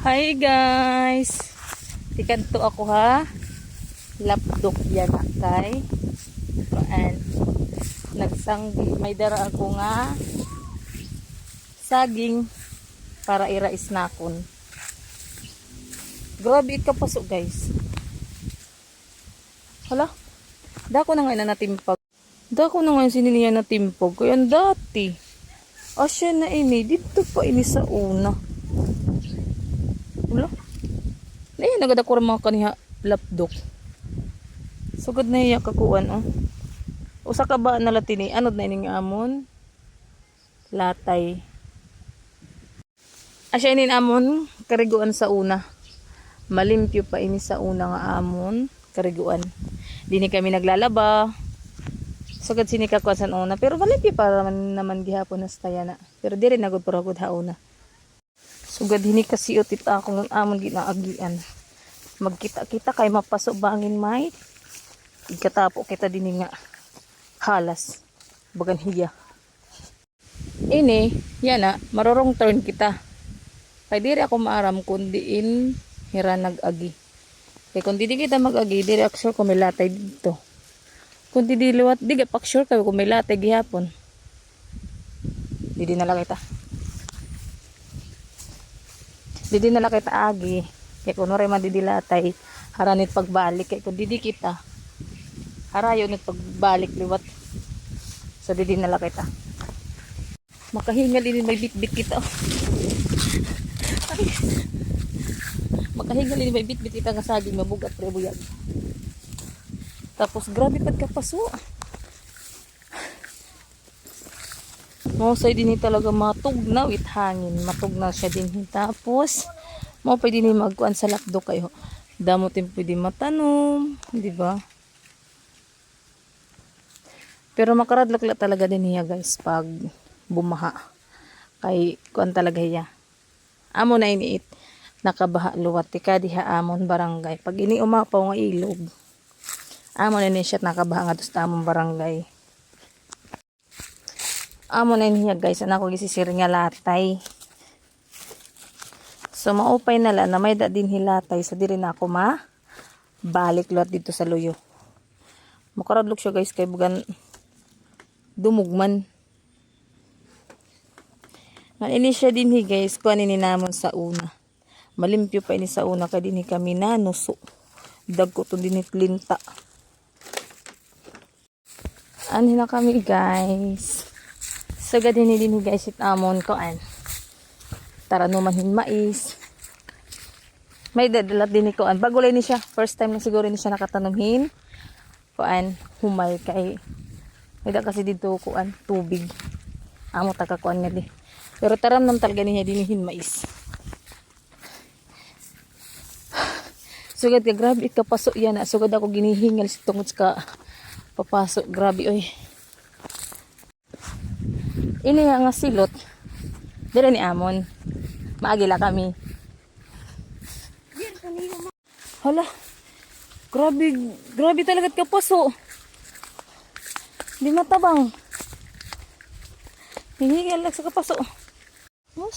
Hi guys! Tikanto ako ha. Lapdok yan kay. Kuan. Nagsanggi. May dara ako nga saging para irais nakon. Grabe ka pasok guys. Hala. Dako na ngayon na natimpag. Dako na ngayon sininiya na timpog. Kaya dati. Asya na ini. Dito pa ini sa una. Wala. Eh, nagada ko mga kaniha lapdok. Sugod na iya kakuan, oh. Usa ka ba na latini? Anod na ining amon? Latay. Asya inin amon, kariguan sa una. Malimpyo pa ini sa una nga amon, kariguan. Dini kami naglalaba. Sugod sini kakuan sa una. Pero malimpyo pa naman, naman gihapon na sa tayana. Pero di rin nagod paragod hauna. Sugad hini kasi utit ako ng amon ginaagian. Magkita-kita kay mapasok bangin may. Igkatapo kita din nga halas. Bagan hiya. Ini, yan na, marorong turn kita. Kay diri ako maaram kundi in hira nag-agi. Kay kung di kita mag-agi, diri ako sure kung may latay dito. Kung di liwat, di pak sure kayo kung may latay gihapon. Di di nalang kita. Didi na kita agi. Kaya kung rin madidilatay, haranit pagbalik. Kaya kung didi kita, harayo nit pagbalik liwat. So didi na kita. Makahingal ini may bit-bit kita. Makahingal ini may bit-bit kita nga saging mabugat pre buyag. Tapos grabe pad. Mahusay din talaga matugnaw it hangin. Matugnaw siya din. Tapos, mo pwede ni magkuan sa lapdo kayo. Damo din pwede matanom. Di ba? Pero makaradlakla talaga din niya guys pag bumaha. Kay kuan talaga hiya. Amo na iniit. Nakabaha luwat. Tika diha amon barangay. Pag ini umapaw nga ilog. Amo na ni siya nakabaha nga dos amon barangay amo na niya guys. Ana ko gisisir nga latay. So maupay na la na may din hilatay. So diri na ako ma balik lot dito sa luyo. Makaradlok siya guys kay bugan dumugman. Man ini siya din hi guys. Kuan ini namon sa una. Malimpyo pa ini sa una kay dinhi kami nanuso. Dagko to dinhi linta Ano na kami guys. So, din guys it amon ko an. Tara naman hin mais. May dadalat din ko an. Bago lang ni siya. First time na siguro ni siya nakatanumhin. Ko an humay kay. May da kasi dito ko an tubig. Amo taga ko an nga di. Pero taram nam talaga niya dinihin mais. Sugad ka grabe ka paso yan. Sugad ako ginihingal sa tungod ka papasok. Grabe oy. Ini nga silot. Dira ni Amon. Maagila kami. Hala. Grabe, grabe talaga ka paso. Di matabang. Hinigil lang sa kapaso. Ano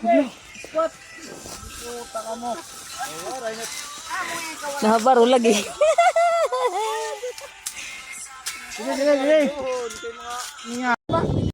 sa yan? Nahabaro lagi. Sige, sige, sige.